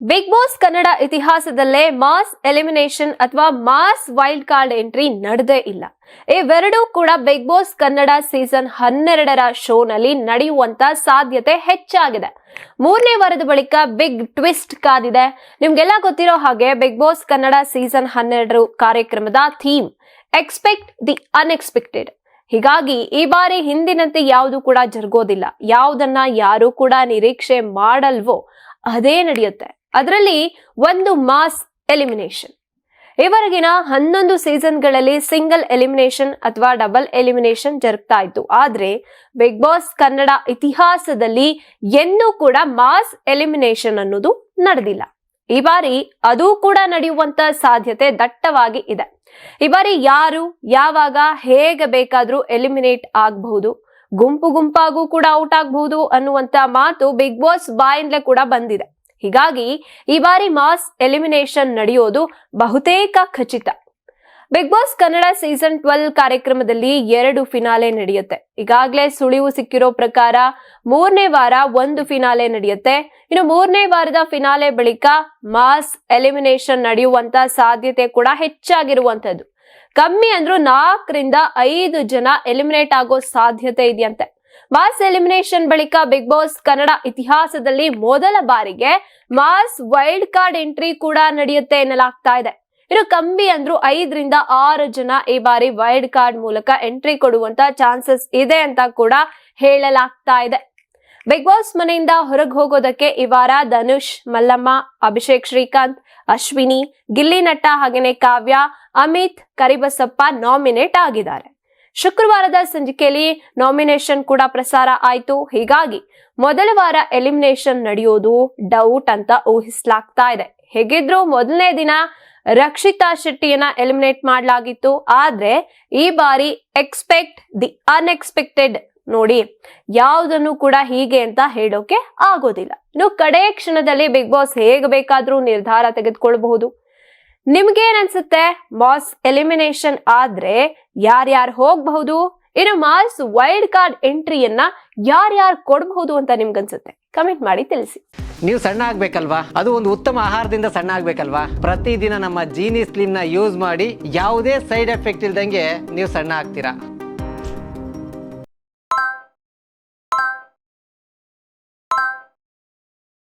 Big boss Kannada ಇತಿಹಾಸದಲ್ಲೇ mass elimination ಅಥವಾ mass wild card entry ನಡೆದೇ ಇಲ್ಲ ಇವೆರಡೂ ಕೂಡ ಬಿಗ್ ಬಾಸ್ ಕನ್ನಡ ಸೀಸನ್ ಹನ್ನೆರಡರ ಶೋನಲ್ಲಿ ನಡೆಯುವಂತ ಸಾಧ್ಯತೆ ಹೆಚ್ಚಾಗಿದೆ ಮೂರನೇ ವಾರದ ಬಳಿಕ ಬಿಗ್ ಟ್ವಿಸ್ಟ್ ಕಾದಿದೆ ನಿಮ್ಗೆಲ್ಲ ಗೊತ್ತಿರೋ ಹಾಗೆ ಬಿಗ್ ಬಾಸ್ ಕನ್ನಡ ಸೀಸನ್ ಹನ್ನೆರಡು ಕಾರ್ಯಕ್ರಮದ ಥೀಮ್ ಎಕ್ಸ್ಪೆಕ್ಟ್ ದಿ ಅನ್ಎಕ್ಸ್ಪೆಕ್ಟೆಡ್ ಹೀಗಾಗಿ ಈ ಬಾರಿ ಹಿಂದಿನಂತೆ ಯಾವುದು ಕೂಡ ಜರುಗೋದಿಲ್ಲ ಯಾವುದನ್ನ ಯಾರು ಕೂಡ ನಿರೀಕ್ಷೆ ಮಾಡಲ್ವೋ ಅದೇ ನಡೆಯುತ್ತೆ ಅದರಲ್ಲಿ ಒಂದು ಮಾಸ್ ಎಲಿಮಿನೇಷನ್. ಈವರೆಗಿನ ಹನ್ನೊಂದು ಸೀಸನ್ಗಳಲ್ಲಿ ಸಿಂಗಲ್ ಎಲಿಮಿನೇಷನ್ ಅಥವಾ ಡಬಲ್ ಎಲಿಮಿನೇಷನ್ ಜರುಗ್ತಾ ಇತ್ತು. ಆದ್ರೆ ಬಿಗ್ ಬಾಸ್ ಕನ್ನಡ ಇತಿಹಾಸದಲ್ಲಿ ಎನ್ನೂ ಕೂಡ ಮಾಸ್ ಎಲಿಮಿನೇಷನ್ ಅನ್ನೋದು ನಡೆದಿಲ್ಲ. ಈ ಬಾರಿ ಅದು ಕೂಡ ನಡೆಯುವಂತ ಸಾಧ್ಯತೆ ದಟ್ಟವಾಗಿ ಇದೆ. ಈ ಬಾರಿ ಯಾರು, ಯಾವಾಗ, ಹೇಗೆ ಬೇಕಾದ್ರೂ ಎಲಿಮಿನೇಟ್ ಆಗಬಹುದು, ಗುಂಪು ಗುಂಪಾಗೂ ಕೂಡ ಔಟ್ ಆಗಬಹುದು ಅನ್ನುವಂತ ಮಾತು ಬಿಗ್ ಬಾಸ್ ಬಾಯಿಂದಲೇ ಕೂಡ ಬಂದಿದೆ. ಹೀಗಾಗಿ ಈ ಬಾರಿ ಮಾಸ್ ಎಲಿಮಿನೇಷನ್ ನಡೆಯೋದು ಬಹುತೇಕ ಖಚಿತ. Bigg Boss Kannada season twelve ಕಾರ್ಯಕ್ರಮದಲ್ಲಿ ಎರಡು ಫಿನಾಲೆ ನಡೆಯುತ್ತೆ. ಈಗಾಗಲೇ ಸುಳಿವು ಸಿಕ್ಕಿರೋ ಪ್ರಕಾರ ಮೂರನೇ ವಾರ ಒಂದು ಫಿನಾಲೆ ನಡೆಯುತ್ತೆ. ಇನ್ನು ಮೂರನೇ ವಾರದ ಫಿನಾಲೆ ಬಳಿಕ ಮಾಸ್ ಎಲಿಮಿನೇಷನ್ ನಡೆಯುವಂತ ಸಾಧ್ಯತೆ ಕೂಡ ಹೆಚ್ಚಾಗಿರುವಂತದ್ದು ಕಮ್ಮಿ ಅಂದ್ರೂ ನಾಲ್ಕರಿಂದ ಐದು ಜನ ಎಲಿಮಿನೇಟ್ ಆಗೋ ಸಾಧ್ಯತೆ ಇದೆಯಂತೆ. ಮಾಸ್ ಎಲಿಮಿನೇಷನ್ ಬಳಿಕ ಬಿಗ್ ಬಾಸ್ ಕನ್ನಡ ಇತಿಹಾಸದಲ್ಲಿ ಮೊದಲ ಬಾರಿಗೆ ಮಾಸ್ ವೈಲ್ಡ್ ಕಾರ್ಡ್ ಎಂಟ್ರಿ ಕೂಡ ನಡೆಯುತ್ತೆ ಎನ್ನಲಾಗ್ತಾ ಇದೆ. ಇನ್ನು ಕಂಬಿ ಅಂದ್ರು ಐದರಿಂದ ಆರು ಜನ ಈ ಬಾರಿ ವೈಲ್ಡ್ ಕಾರ್ಡ್ ಮೂಲಕ ಎಂಟ್ರಿ ಕೊಡುವಂತ ಚಾನ್ಸಸ್ ಇದೆ ಅಂತ ಕೂಡ ಹೇಳಲಾಗ್ತಾ ಇದೆ. ಬಿಗ್ ಬಾಸ್ ಮನೆಯಿಂದ ಹೊರಗೆ ಹೋಗೋದಕ್ಕೆ ಈ ವಾರ ಧನುಷ್, ಮಲ್ಲಮ್ಮ, ಅಭಿಷೇಕ್ ಶ್ರೀಕಾಂತ್, ಅಶ್ವಿನಿ ಗಿಲ್ಲಿನಟ್ಟ ಹಾಗೇನೆ ಕಾವ್ಯ, ಅಮಿತ್, ಕರಿಬಸಪ್ಪ ನಾಮಿನೇಟ್ ಆಗಿದ್ದಾರೆ. ಶುಕ್ರವಾರದ ಸಂಜಿಕೆಯಲ್ಲಿ ನಾಮಿನೇಷನ್ ಕೂಡ ಪ್ರಸಾರ ಆಯಿತು. ಹೀಗಾಗಿ ಮೊದಲ ವಾರ ಎಲಿಮಿನೇಷನ್ ನಡೆಯೋದು ಡೌಟ್ ಅಂತ ಊಹಿಸಲಾಗ್ತಾ ಇದೆ. ಹೇಗಿದ್ರು ಮೊದಲನೇ ದಿನ ರಕ್ಷಿತಾ ಶೆಟ್ಟಿಯನ್ನ ಎಲಿಮಿನೇಟ್ ಮಾಡಲಾಗಿತ್ತು. ಆದ್ರೆ ಈ ಬಾರಿ ಎಕ್ಸ್ಪೆಕ್ಟ್ ದಿ ಅನ್ಎಕ್ಸ್ಪೆಕ್ಟೆಡ್ ನೋಡಿ ಯಾವುದನ್ನು ಕೂಡ ಹೀಗೆ ಅಂತ ಹೇಳೋಕೆ ಆಗೋದಿಲ್ಲ. ಇನ್ನು ಕಡೆ ಕ್ಷಣದಲ್ಲಿ ಬಿಗ್ ಬಾಸ್ ಹೇಗೆ ಬೇಕಾದ್ರೂ ನಿರ್ಧಾರ ತೆಗೆದುಕೊಳ್ಳಬಹುದು ನಿಮ್ಗೇನ್ ಅನ್ಸುತ್ತೆ ಮಾಸ್ ಎಲಿಮಿನೇಷನ್ ಆದ್ರೆ ಯಾರ್ಯಾರು ಹೋಗ್ಬಹುದು? ಇನ್ನು ಮಾಸ್ ವೈಲ್ಡ್ ಕಾರ್ಡ್ ಎಂಟ್ರಿಯನ್ನ ಯಾರ್ಯಾರು ಕೊಡಬಹುದು ಅಂತ ನಿಮ್ಗನ್ಸುತ್ತೆ? ಕಮೆಂಟ್ ಮಾಡಿ ತಿಳಿಸಿ. ನೀವು ಸಣ್ಣ ಆಗ್ಬೇಕಲ್ವಾ? ಅದು ಒಂದು ಉತ್ತಮ ಆಹಾರದಿಂದ ಸಣ್ಣ ಆಗ್ಬೇಕಲ್ವಾ? ಪ್ರತಿದಿನ ನಮ್ಮ ಜೀನಿ ಸ್ಲಿಮ್ನ ಯೂಸ್ ಮಾಡಿ ಯಾವುದೇ ಸೈಡ್ ಎಫೆಕ್ಟ್ ಇಲ್ದಂಗೆ ನೀವು ಸಣ್ಣ ಆಗ್ತೀರಾ?